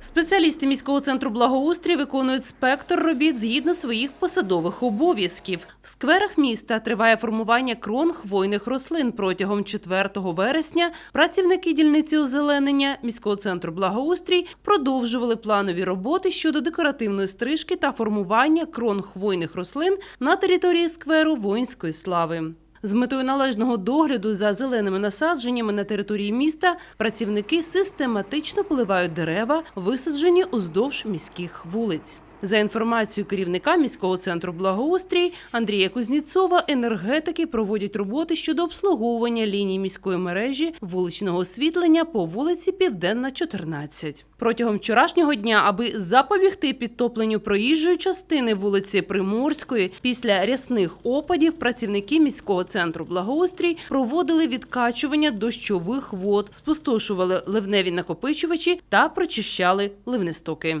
Спеціалісти міського центру благоустрій виконують спектр робіт згідно своїх посадових обов'язків. В скверах міста триває формування крон хвойних рослин. Протягом 4 вересня працівники дільниці озеленення міського центру благоустрій продовжували планові роботи щодо декоративної стрижки та формування крон хвойних рослин на території скверу воїнської слави. З метою належного догляду за зеленими насадженнями на території міста працівники систематично поливають дерева, висаджені уздовж міських вулиць. За інформацією керівника міського центру благоустрій Андрія Кузніцова, енергетики проводять роботи щодо обслуговування ліній міської мережі вуличного освітлення по вулиці Південна, 14. Протягом вчорашнього дня, аби запобігти підтопленню проїжджої частини вулиці Приморської, після рясних опадів працівники міського центру благоустрій проводили відкачування дощових вод, спустошували ливневі накопичувачі та прочищали ливнестоки.